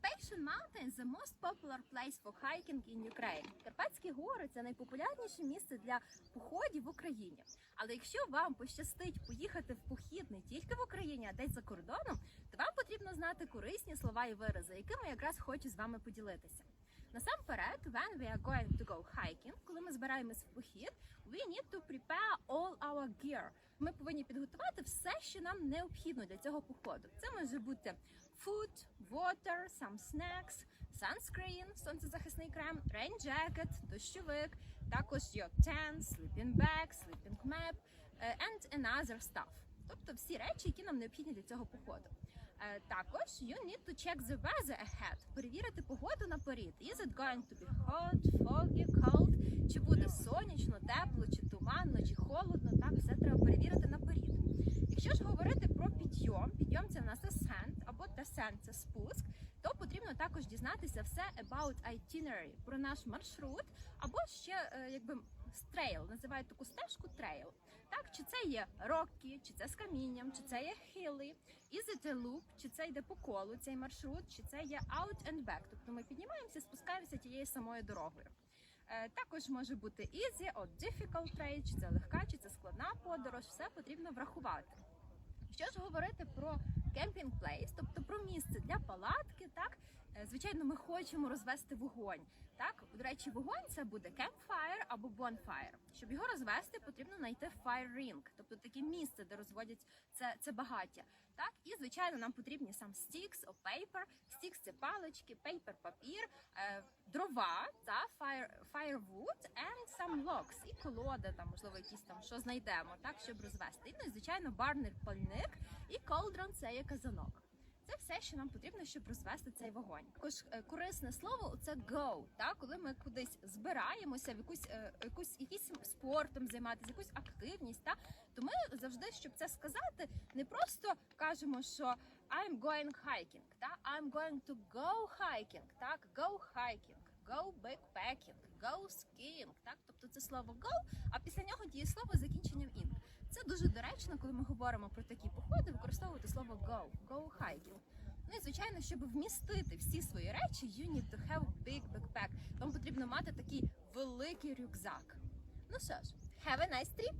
Carpathian Mountain is the most popular place for hiking in Ukraine. Карпатські гори це найпопулярніше місце для походів в Україні. Але якщо вам пощастить поїхати в похід не тільки в Україні, а десь за кордоном, то вам потрібно знати корисні слова і вирази, якими якраз хочу з вами поділитися. Насамперед, when we are going to go hiking, коли ми збираємось в похід, we need to prepare all our gear. Ми повинні підготувати що нам необхідно для цього походу. Це може бути food, water, some snacks, sunscreen, сонцезахисний крем, rain jacket, дощовик, також your tent, sleeping bag, sleeping map е, and another stuff. Тобто всі речі, які нам необхідні для цього походу. Е, Також you need to check the weather ahead. Перевірити погоду наперед. Is it going to be hot, foggy, cold? Чи буде сонячно, тепло, чи туманно, чи холодно? Так, все треба перевірити наперед. Якщо ж говорити про підйом, підйом це в нас ascent або descent – це спуск, то потрібно також дізнатися все about itinerary, про наш маршрут, або ще е, якби трейл, називають таку стежку трейл. Так, чи це є рокі, чи це з камінням, чи це є хили, is it a loop, чи це йде по колу цей маршрут, чи це є out and back, тобто ми піднімаємося, спускаємося тією самою дорогою. Е, Також може бути easy or difficult trail, чи це легка, чи це складна подорож, все потрібно врахувати. Що ж говорити про кемпінг плейс, тобто про місце для палатки, так звичайно, ми хочемо розвести вогонь. Так, до речі, вогонь це буде campfire або bonfire. Щоб його розвести, потрібно знайти fire ring, тобто таке місце, де розводять це, це багаття. Так, і звичайно, нам потрібні сам sticks or paper. Sticks – це палички, paper – папір, е, дрова та fire, firewood and some logs, і колода, там можливо, якісь там що знайдемо, так щоб розвести. Ну, і звичайно, барник, пальник і cauldron – це є казанок. Це все, що нам потрібно, щоб розвести цей вогонь. Також е, корисне слово це go, так? коли ми кудись збираємося в якусь, е, якусь якийсь спортом займатися, якусь активність. Так? То ми завжди, щоб це сказати, не просто кажемо, що I'm going hiking, так? I'm going to go hiking, так? Go hiking, go backpacking, go skiing, так? Тобто це слово go, а після нього діє слово з закінченням ing. Це дуже доречно, коли ми говоримо про такі слово go, go hiking. Ну і звичайно, щоб вмістити всі свої речі, you need to have big backpack. Вам потрібно мати такий великий рюкзак. Ну що ж, have a nice trip!